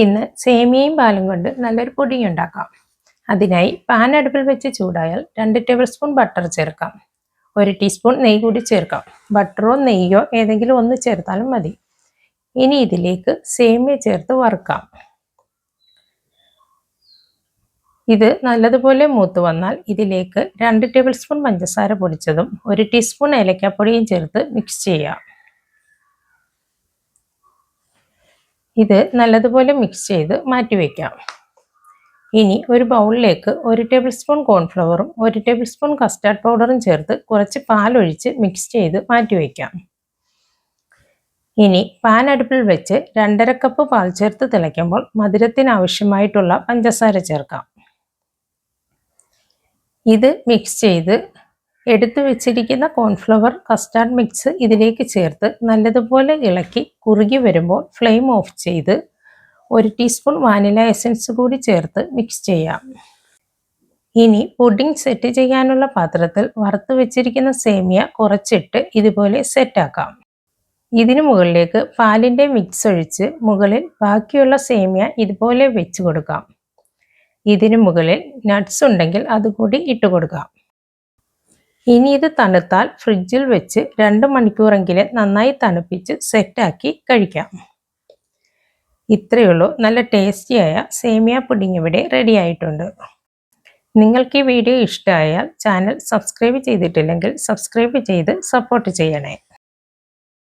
ഇന്ന് സേമിയയും പാലും കൊണ്ട് നല്ലൊരു പുഡിംഗ് ഉണ്ടാക്കാം അതിനായി പാൻ അടുപ്പിൽ വെച്ച് ചൂടായാൽ രണ്ട് ടേബിൾ സ്പൂൺ ബട്ടർ ചേർക്കാം. ഒരു ടീസ്പൂൺ നെയ്യ് കൂടി ചേർക്കാം. ബട്ടറോ നെയ്യോ ഏതെങ്കിലും ഒന്ന് ചേർത്താലും മതി. ഇനി ഇതിലേക്ക് സേമിയ ചേർത്ത് വറുക്കാം. ഇത് നല്ലതുപോലെ മൂത്ത് വന്നാൽ ഇതിലേക്ക് രണ്ട് ടേബിൾ സ്പൂൺ പഞ്ചസാര പൊടിച്ചതും ഒരു ടീസ്പൂൺ ഏലക്കാപ്പൊടിയും ചേർത്ത് മിക്സ് ചെയ്യാം. ഇത് നല്ലതുപോലെ മിക്സ് ചെയ്ത് മാറ്റി മാറ്റിവെക്കാം ഇനി ഒരു ബൗളിലേക്ക് ഒരു ടേബിൾ സ്പൂൺ കോൺഫ്ലവറും ഒരു ടേബിൾ സ്പൂൺ കസ്റ്റാർഡ് പൗഡറും ചേർത്ത് കുറച്ച് പാലൊഴിച്ച് മിക്സ് ചെയ്ത് മാറ്റി മാറ്റിവെക്കാം ഇനി പാൻ അടുപ്പിൽ വെച്ച് രണ്ടര കപ്പ് പാൽ ചേർത്ത് തിളയ്ക്കുമ്പോൾ മധുരത്തിന് ആവശ്യമായിട്ടുള്ള പഞ്ചസാര ചേർക്കാം. ഇത് മിക്സ് ചെയ്ത് എടുത്തു വെച്ചിരിക്കുന്ന കോൺഫ്ലവർ കസ്റ്റാർഡ് മിക്സ് ഇതിലേക്ക് ചേർത്ത് നല്ലതുപോലെ ഇളക്കി കുറുകി വരുമ്പോൾ ഫ്ലെയിം ഓഫ് ചെയ്ത് ഒരു ടീസ്പൂൺ വാനില എസൻസ് കൂടി ചേർത്ത് മിക്സ് ചെയ്യാം. ഇനി പുഡിംഗ് സെറ്റ് ചെയ്യാനുള്ള പാത്രത്തിൽ വറുത്ത് വെച്ചിരിക്കുന്ന സേമിയ കുറച്ചിട്ട് ഇതുപോലെ സെറ്റാക്കാം ഇതിനു മുകളിലേക്ക് പാലിന്റെ മിക്സ് ഒഴിച്ച് മുകളിൽ ബാക്കിയുള്ള സേമിയ ഇതുപോലെ വെച്ച് കൊടുക്കാം. ഇതിനു മുകളിൽ നട്ട്സ് ഉണ്ടെങ്കിൽ അതുകൂടി ഇട്ട് കൊടുക്കാം. ഇനി ഇത് തണുത്താൽ ഫ്രിഡ്ജിൽ വെച്ച് രണ്ട് മണിക്കൂറെങ്കിലും നന്നായി തണുപ്പിച്ച് സെറ്റാക്കി കഴിക്കാം. ഇത്രയേ ഉള്ളൂ നല്ല ടേസ്റ്റിയായ സേമിയ പുഡിംഗ് ഇവിടെ റെഡി ആയിട്ടുണ്ട്. നിങ്ങൾക്ക് ഈ വീഡിയോ ഇഷ്ടമായാൽ ചാനൽ സബ്സ്ക്രൈബ് ചെയ്തിട്ടില്ലെങ്കിൽ സബ്സ്ക്രൈബ് ചെയ്ത് സപ്പോർട്ട് ചെയ്യണേ.